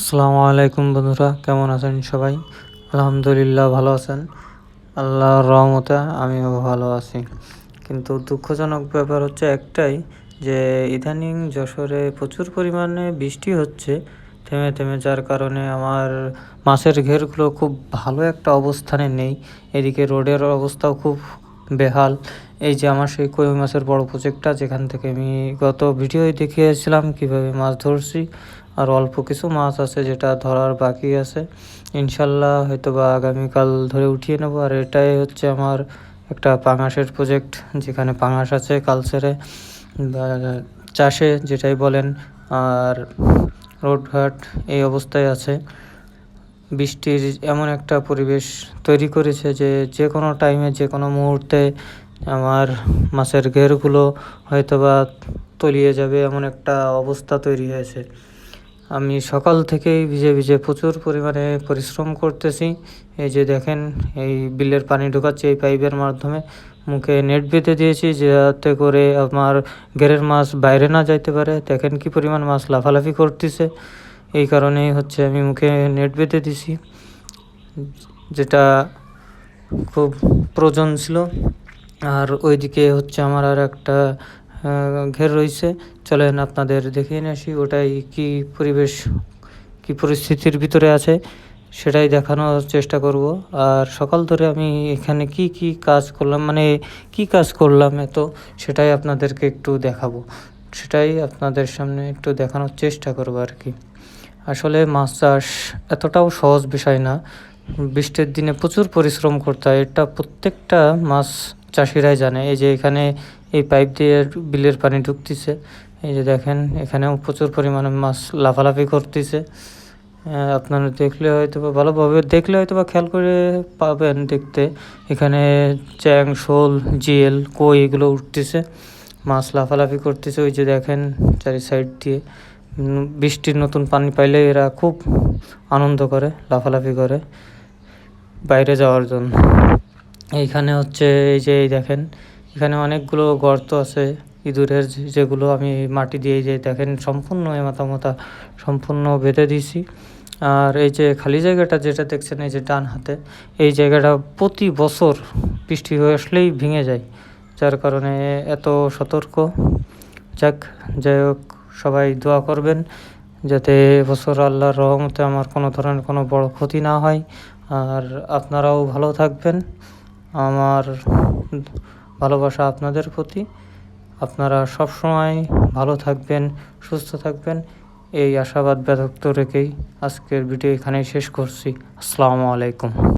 আসসালামু আলাইকুম বন্ধুরা, কেমন আছেন সবাই? আলহামদুলিল্লাহ ভালো আছেন। আল্লাহর রহমতে আমিও ভালো আছি। কিন্তু দুঃখজনক ব্যাপার হচ্ছে একটাই যে, ইদানিং যশোরে প্রচুর পরিমাণে বৃষ্টি হচ্ছে, থেমে থেমে যার কারণে আমার মাছের ঘেরগুলো খুব ভালো একটা অবস্থানে নেই। এদিকে রোডের অবস্থাও খুব বেহাল। এই যে আমার সেই কই মাছের বড় প্রজেক্টটা যেখান থেকে আমি গত ভিডিওয় দেখিয়েছিলাম কীভাবে মাছ ধরছি। আর অল্প কিছু মাছ আছে যেটা ধরার বাকি আছে। ইনশাল্লাহ হয়তো বা আগামীকাল ধরে উঠিয়ে নেব। আর এটাই হচ্ছে আমার একটা পাঙাশের প্রজেক্ট যেখানে পাঙাশ আছে কালচারে বা চাষে যেটাই বলেন। আর রোডঘাট এই অবস্থায় আছে। বৃষ্টির এমন একটা পরিবেশ তৈরি করেছে যে যে কোনো টাইমে যে কোনো মুহূর্তে আমার মাছের ঘেরগুলো হয়তো বা তলিয়ে যাবে এমন একটা অবস্থা তৈরি হয়েছে। আমি সকাল থেকেই ভিজে ভিজে প্রচুর পরিমাণে পরিশ্রম করতেছি। এই যে দেখেন, এই বিলের পানি ঢোকাচ্ছে এই পাইপের মাধ্যমে। মুখে নেট বেঁধে দিয়েছি যাতে করে আমার ঘেরের মাছ বাইরে না যাইতে পারে। দেখেন কি পরিমাণ মাছ লাফালাফি করতেছে। এই কারণেই হচ্ছে আমি মুখে নেট বেঁধে দিছি, যেটা খুব প্রয়োজন ছিল। আর ওইদিকে হচ্ছে আমার আর একটা ঘের রয়েছে। চলেন আপনাদের দেখিয়ে নিয়ে আসি, ওটাই কি পরিবেশ, কি পরিস্থিতির ভিতরে আছে, সেটাই দেখানোর চেষ্টা করব। আর সকাল ধরে আমি এখানে কি কি কাজ করলাম মানে কি কাজ করলাম এত, সেটাই আপনাদেরকে একটু দেখাবো। সেটাই আপনাদের সামনে একটু দেখানোর চেষ্টা করব আর কি। আসলে মাছ চাষ এতটাও সহজ বিষয় না। বৃষ্টির দিনে প্রচুর পরিশ্রম করতে হয়। এটা প্রত্যেকটা মাছ চাষিরাই জানে। এই যে এখানে এই পাইপ দিয়ে বিলের পানি ঢুকতেছে। এই যে দেখেন, এখানেও প্রচুর পরিমাণে মাছ লাফালাফি করতেছে। আপনারা দেখলে হয়তো বা ভালোভাবে দেখলে হয়তো বা খেয়াল করে পাবেন দেখতে। এখানে চ্যাং, শোল, জিএল, কই এগুলো উঠতেছে। মাছ লাফালাফি করতেছে। ওই যে দেখেন, চারি সাইড দিয়ে বৃষ্টির নতুন পানি পাইলে এরা খুব আনন্দ করে, লাফালাফি করে বাইরে যাওয়ার জন্য। এইখানে হচ্ছে, এই যে দেখেন এখানে অনেকগুলো গর্ত আছে, ইঁদুরের যেগুলো আমি মাটি দিয়ে যে দেখেন সম্পূর্ণ মাথা মাথা সম্পূর্ণ বেঁধে দিয়েছি। আর এই যে খালি জায়গাটা যেটা দেখছেন, এই যে ডান হাতে, এই জায়গাটা প্রতি বছর বৃষ্টি হয়ে আসলেই ভেঙে যায়। যার কারণে এত সতর্ক। যাক, যাই হোক, সবাই দোয়া করবেন যাতে বছর আল্লাহর রহমতে আমার কোনো ধরনের কোনো বড় ক্ষতি না হয়। আর আপনারাও ভালো থাকবেন। আমার ভালোবাসা আপনাদের প্রতি। আপনারা সবসময় ভালো থাকবেন, সুস্থ থাকবেন। এই আশাবাদ ব্যক্ত রেখেই আজকের ভিডিও এখানেই শেষ করছি। আসসালামু আলাইকুম।